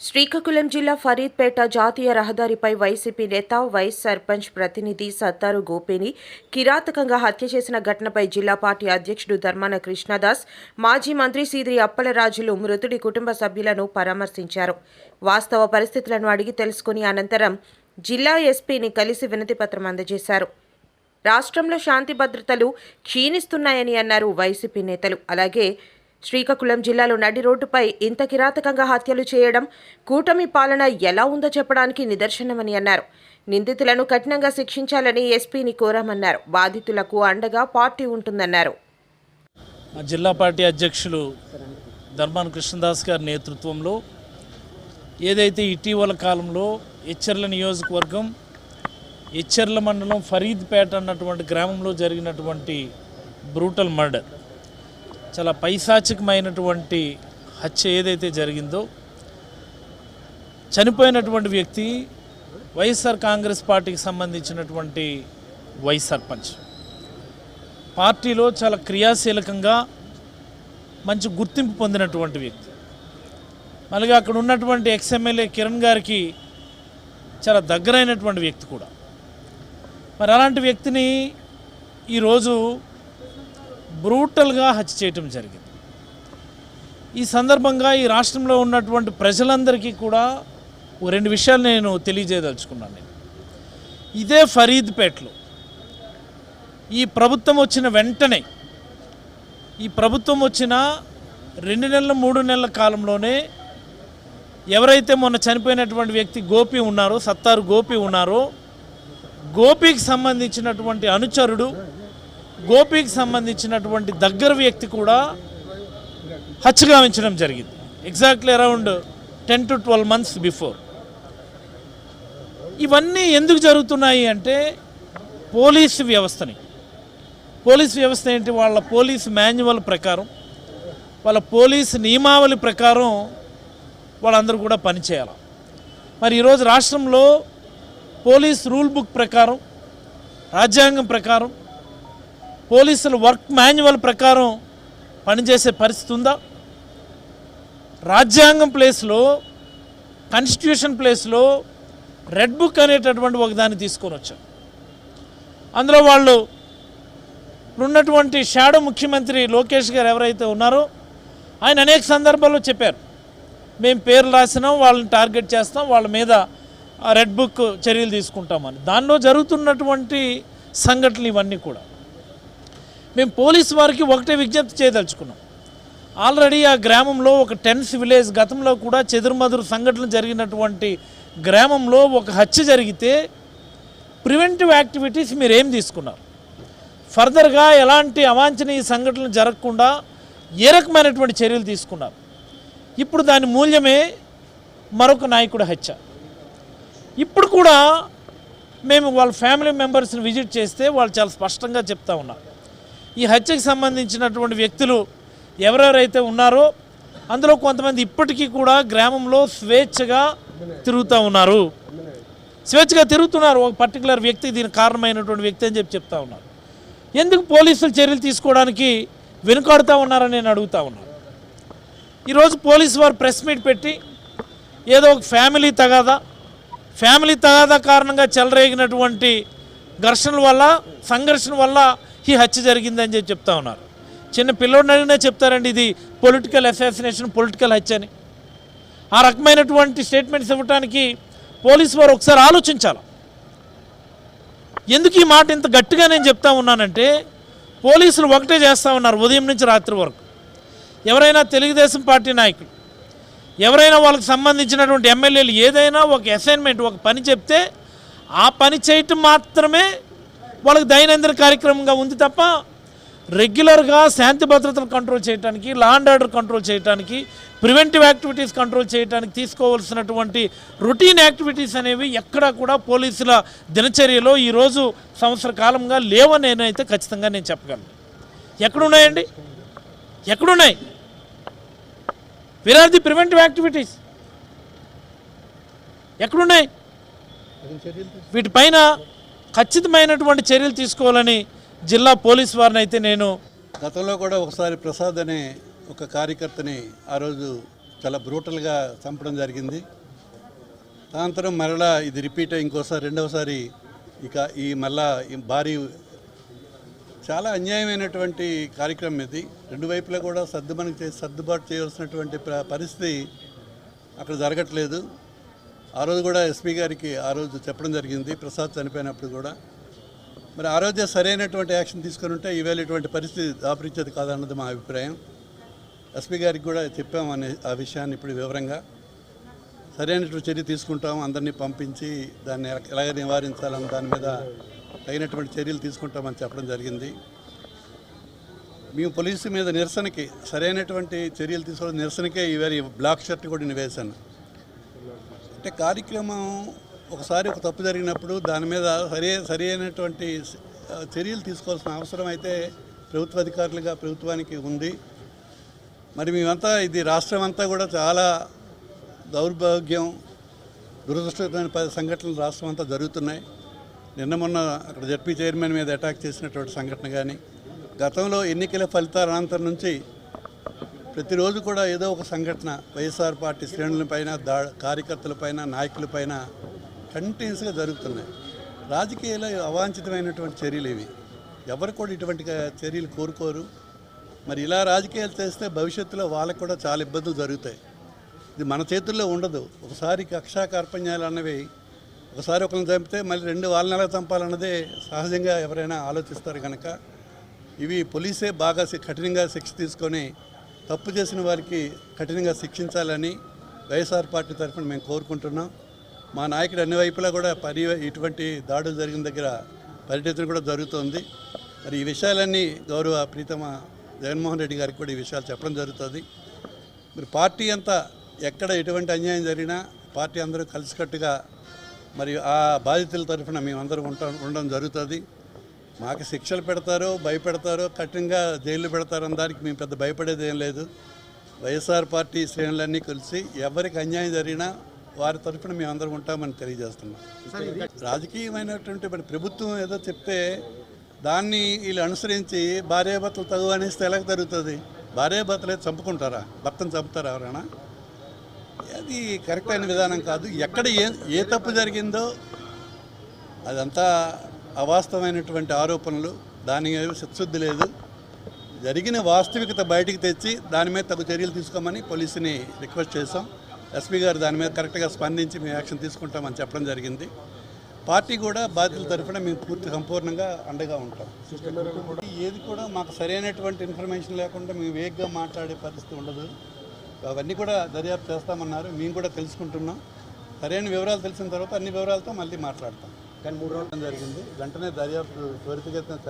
శ్రీకాకుళం జిల్లా ఫరీద్పేట జాతీయ రహదారిపై వైసీపీ నేత వైస్ సర్పంచ్ ప్రతినిధి సత్తారు గోపిని కిరాతకంగా హత్య చేసిన ఘటనపై జిల్లా పార్టీ అధ్యక్షుడు ధర్మాన కృష్ణదాస్ మాజీ మంత్రి సీదిరి అప్పలరాజులు మృతుడి కుటుంబ సభ్యులను పరామర్శించారు. వాస్తవ పరిస్థితులను అడిగి తెలుసుకుని అనంతరం జిల్లా ఎస్పీని కలిసి వినతిపత్రం అందజేశారు. రాష్ట్రంలో శాంతి భద్రతలు క్షీణిస్తున్నాయని అన్నారు వైసీపీ నేతలు. అలాగే శ్రీకాకుళం జిల్లాలో నడి రోడ్డుపై ఇంత కిరాతకంగా హత్యలు చేయడం కూటమి పాలన ఎలా ఉందో చెప్పడానికి నిదర్శనమని అన్నారు. నిందితులను కఠినంగా శిక్షించాలని ఎస్పీని కోరామన్నారు. బాధితులకు అండగా పార్టీ ఉంటుందన్నారు. జిల్లా పార్టీ అధ్యక్షులు ధర్మాన కృష్ణదాస్ గారి నేతృత్వంలో ఏదైతే ఇటీవల కాలంలో ఎచ్చర్ల నియోజకవర్గం ఎచ్చర్ల మండలం ఫరీద్పేట అన్నటువంటి గ్రామంలో జరిగినటువంటి బ్రూటల్ మర్డర్ చాలా పైశాచికమైనటువంటి హత్య ఏదైతే జరిగిందో చనిపోయినటువంటి వ్యక్తి వైఎస్ఆర్ కాంగ్రెస్ పార్టీకి సంబంధించినటువంటి వైస్ సర్పంచ్. పార్టీలో చాలా క్రియాశీలకంగా మంచి గుర్తింపు పొందినటువంటి వ్యక్తి. మళ్ళీ అక్కడ ఉన్నటువంటి ఎక్స్ఎమ్మెల్యే కిరణ్ గారికి చాలా దగ్గరైనటువంటి వ్యక్తి కూడా. మరి అలాంటి వ్యక్తిని ఈరోజు బ్రూటల్గా హత్య చేయటం జరిగింది. ఈ సందర్భంగా ఈ రాష్ట్రంలో ఉన్నటువంటి ప్రజలందరికీ కూడా ఓ రెండు విషయాలు నేను తెలియజేయదలుచుకున్నాను నేను. ఇదే ఫరీద్పేటలో ఈ ప్రభుత్వం వచ్చిన వెంటనే ఈ ప్రభుత్వం వచ్చిన రెండు నెలల మూడు నెలల కాలంలోనే ఎవరైతే మొన్న చనిపోయినటువంటి వ్యక్తి గోపి ఉన్నారో సత్తారు గోపి ఉన్నారో గోపికి సంబంధించినటువంటి అనుచరుడు గోపికి సంబంధించినటువంటి దగ్గర వ్యక్తి కూడా హత్య గావించడం జరిగింది. Exactly around ten to twelve months before ఇవన్నీ ఎందుకు జరుగుతున్నాయి అంటే పోలీసు వ్యవస్థని. పోలీస్ వ్యవస్థ ఏంటి? వాళ్ళ పోలీస్ మాన్యువల్ ప్రకారం వాళ్ళ పోలీస్ నియమావళి ప్రకారం వాళ్ళందరూ కూడా పనిచేయాలి మరి ఈరోజు రాష్ట్రంలో పోలీస్ రూల్ బుక్ ప్రకారం రాజ్యాంగం ప్రకారం పోలీసులు వర్క్ మాన్యువల్ ప్రకారం పనిచేసే పరిస్థితి ఉందా? రాజ్యాంగం ప్లేస్లో కాన్స్టిట్యూషన్ ప్లేస్లో రెడ్ బుక్ అనేటటువంటి ఒక దాన్ని తీసుకొని వచ్చాం. అందులో వాళ్ళు ఉన్నటువంటి షాడో ముఖ్యమంత్రి లోకేష్ గారు ఎవరైతే ఉన్నారో ఆయన అనేక సందర్భాల్లో చెప్పారు. మేము పేర్లు రాసినాం వాళ్ళని టార్గెట్ చేస్తాం వాళ్ళ మీద ఆ రెడ్ బుక్ చర్యలు తీసుకుంటామని. దానిలో జరుగుతున్నటువంటి సంఘటనలు ఇవన్నీ కూడా. మేము పోలీసు వారికి ఒకటే విజ్ఞప్తి చేయదలుచుకున్నాం. ఆల్రెడీ ఆ గ్రామంలో ఒక టెన్స్ విలేజ్ గతంలో కూడా చెదురుమదురు సంఘటనలు జరిగినటువంటి గ్రామంలో ఒక హత్య జరిగితే ప్రివెంటివ్ యాక్టివిటీస్ మీరు ఏం తీసుకున్నారు? ఫర్దర్గా ఎలాంటి అవాంఛనీయ సంఘటనలు జరగకుండా ఏ రకమైనటువంటి చర్యలు తీసుకున్నారు. ఇప్పుడు దాని మూల్యమే మరొక నాయకుడి హత్య. ఇప్పుడు కూడా మేము వాళ్ళ ఫ్యామిలీ మెంబర్స్ని విజిట్ చేస్తే వాళ్ళు చాలా స్పష్టంగా చెప్తా ఉన్నారు. ఈ హత్యకు సంబంధించినటువంటి వ్యక్తులు ఎవరెవరైతే ఉన్నారో అందులో కొంతమంది ఇప్పటికీ కూడా గ్రామంలో స్వేచ్ఛగా తిరుగుతూ ఉన్నారు. స్వేచ్ఛగా తిరుగుతున్నారు. ఒక పర్టికులర్ వ్యక్తి దీనికి కారణమైనటువంటి వ్యక్తి అని చెప్పి చెప్తా ఉన్నారు. ఎందుకు పోలీసులు చర్యలు తీసుకోవడానికి వెనుకాడుతూ ఉన్నారని నేను అడుగుతా ఉన్నాను ఈరోజు పోలీసు వారు ప్రెస్ మీట్ పెట్టి ఏదో ఒక ఫ్యామిలీ తగాదా ఫ్యామిలీ తగాదా కారణంగా చెలరేగినటువంటి ఘర్షణల వల్ల సంఘర్షణ వల్ల ఈ హత్య జరిగిందని చెప్పి చెప్తా ఉన్నారు. చిన్న పిల్లోడిని అడిగినా చెప్తారండి ఇది పొలిటికల్ అసాసినేషన్ పొలిటికల్ హత్య అని. ఆ రకమైనటువంటి స్టేట్మెంట్స్ ఇవ్వటానికి పోలీసు వారు ఒకసారి ఆలోచించాలి. ఎందుకు ఈ మాట ఇంత గట్టిగా నేను చెప్తా ఉన్నానంటే పోలీసులు ఒకటే చేస్తూ ఉన్నారు ఉదయం నుంచి రాత్రి వరకు. ఎవరైనా తెలుగుదేశం పార్టీ నాయకులు ఎవరైనా వాళ్ళకి సంబంధించినటువంటి ఎమ్మెల్యేలు ఏదైనా ఒక అసైన్మెంట్ ఒక పని చెప్తే ఆ పని చేయటం మాత్రమే వాళ్ళకి దైనందిన కార్యక్రమంగా ఉంది తప్ప రెగ్యులర్గా శాంతి భద్రతలు కంట్రోల్ చేయడానికి లా అండ్ ఆర్డర్ కంట్రోల్ చేయడానికి ప్రివెంటివ్ యాక్టివిటీస్ కంట్రోల్ చేయడానికి తీసుకోవాల్సినటువంటి రొటీన్ యాక్టివిటీస్ అనేవి ఎక్కడా కూడా పోలీసుల దినచర్యలో ఈరోజు సంవత్సర కాలంగా లేవని నేనైతే ఖచ్చితంగా నేను చెప్పగలను. ఎక్కడున్నాయండి? ఎక్కడున్నాయి? Where are the preventive activities ఎక్కడున్నాయి? వీటిపైన ఖచ్చితమైనటువంటి చర్యలు తీసుకోవాలని జిల్లా పోలీస్ వారిని అయితే నేను గతంలో కూడా ఒకసారి ప్రసాద్ అనే ఒక కార్యకర్తని ఆ రోజు చాలా బ్రూటల్గా చంపడం జరిగింది. అనంతరం మరలా ఇది రిపీట్ ఇంకోసారి రెండవసారి ఇక ఈ మళ్ళా భారీ చాలా అన్యాయమైనటువంటి కార్యక్రమం ఇది. రెండు వైపులా కూడా సర్దుమని సర్దుబాటు చేయవలసినటువంటి పరిస్థితి అక్కడ జరగట్లేదు. ఆ రోజు కూడా ఎస్పీ గారికి ఆ రోజు చెప్పడం జరిగింది. ప్రసాద్ చనిపోయినప్పుడు కూడా. మరి ఆ రోజే సరైనటువంటి యాక్షన్ తీసుకొని ఉంటే ఈవేళ ఇటువంటి పరిస్థితి దాపరించేది కాదన్నది మా అభిప్రాయం. ఎస్పీ గారికి కూడా చెప్పామనే ఆ విషయాన్ని ఇప్పుడు వివరంగా. సరైనటువంటి చర్య తీసుకుంటాం. అందరినీ పంపించి దాన్ని ఎలాగ నివారించాలని దాని మీద తగినటువంటి చర్యలు తీసుకుంటామని చెప్పడం జరిగింది. మేము పోలీసు మీద నిరసనకి సరైనటువంటి చర్యలు తీసుకోవడం నిరసనకే ఈవేళ బ్లాక్ షర్ట్ కూడా నేను వేశాను. అంటే కార్యక్రమం ఒకసారి ఒక తప్పు జరిగినప్పుడు దాని మీద సరి సరి అయినటువంటి చర్యలు తీసుకోవాల్సిన అవసరం అయితే ప్రభుత్వ అధికారులుగా ప్రభుత్వానికి ఉంది. మరి మేమంతా ఇది రాష్ట్రం అంతా కూడా చాలా దౌర్భాగ్యం దురదృష్టకరమైన సంఘటనలు రాష్ట్రం అంతా జరుగుతున్నాయి. నిన్న మొన్న అక్కడ జడ్పీ చైర్మన్ మీద అటాక్ చేసినటువంటి సంఘటన కానీ గతంలో ఎన్నికల ఫలితాల అనంతరం నుంచి ప్రతిరోజు కూడా ఏదో ఒక సంఘటన వైఎస్ఆర్ పార్టీ శ్రేణులపైన దా కార్యకర్తలపైన నాయకులపైన కంటిన్యూస్గా జరుగుతున్నాయి. రాజకీయాల్లో అవాంఛితమైనటువంటి చర్యలు ఇవి. ఎవరు కూడా ఇటువంటి చర్యలు కోరుకోరు. మరి ఇలా రాజకీయాలు చేస్తే భవిష్యత్తులో వాళ్ళకు కూడా చాలా ఇబ్బందులు జరుగుతాయి. ఇది మన చేతుల్లో ఉండదు. ఒకసారి కక్షా కార్పణ్యాలు అన్నవి ఒకసారి ఒకరిని చంపితే మళ్ళీ రెండు వాళ్ళని ఎలా చంపాలన్నదే సహజంగా ఎవరైనా ఆలోచిస్తారు కనుక ఇవి పోలీసే బాగా కఠినంగా శిక్ష తీసుకొని తప్పు చేసిన వారికి కఠినంగా శిక్షించాలని వైఎస్ఆర్ పార్టీ తరఫున మేము కోరుకుంటున్నాం. మా నాయకుడు అన్ని వైపులా కూడా పరి ఇటువంటి దాడులు జరిగిన దగ్గర పర్యటన కూడా జరుగుతోంది. మరి ఈ విషయాలన్నీ గౌరవ ప్రీతమ జగన్మోహన్ రెడ్డి గారికి కూడా ఈ విషయాలు చెప్పడం జరుగుతుంది. మరి పార్టీ అంతా ఎక్కడ ఎటువంటి అన్యాయం జరిగినా పార్టీ అందరూ కలిసికట్టుగా మరి ఆ బాధితుల తరఫున మేమందరం ఉంటాం ఉండడం జరుగుతుంది. మాకు శిక్షలు పెడతారో భయపెడతారో కఠినంగా జైలు పెడతారో అన్న దానికి మేము పెద్ద భయపడేది ఏం లేదు. వైఎస్ఆర్ పార్టీ శ్రేణులన్నీ కలిసి ఎవరికి అన్యాయం జరిగినా వారి తరఫున మేమందరం ఉంటామని తెలియజేస్తున్నాం. రాజకీయమైనటువంటి మరి ప్రభుత్వం ఏదో చెప్తే దాన్ని వీళ్ళు అనుసరించి భార్యాభర్తలు తగు అనేస్తే ఎలా జరుగుతుంది? భార్యాభర్తలే చంపుకుంటారా? భర్తను చంపుతారా ఎవరైనా? అది కరెక్ట్ అయిన విధానం కాదు. ఎక్కడ ఏ ఏ తప్పు జరిగిందో అదంతా అవాస్తవమైనటువంటి ఆరోపణలు దాని మీద చిత్తశుద్ధి లేదు. జరిగిన వాస్తవికత బయటికి తెచ్చి దాని మీద తగు చర్యలు తీసుకోమని పోలీసుని రిక్వెస్ట్ చేశాం. ఎస్పీ గారు దాని మీద కరెక్ట్గా స్పందించి మేము యాక్షన్ తీసుకుంటామని చెప్పడం జరిగింది. పార్టీ కూడా బాధ్యతల తరఫున మేము పూర్తి సంపూర్ణంగా అండగా ఉంటాం. ఏది కూడా మాకు సరైనటువంటి ఇన్ఫర్మేషన్ లేకుండా మేము వేగ్గా మాట్లాడే పరిస్థితి ఉండదు. అవన్నీ కూడా దర్యాప్తు చేస్తామన్నారు. మేము కూడా తెలుసుకుంటున్నాం. సరైన వివరాలు తెలిసిన తర్వాత అన్ని వివరాలతో మళ్ళీ మాట్లాడతాం. కానీ మూడు రోజులు జరిగింది. వెంటనే దర్యాప్తు త్వరితగతిన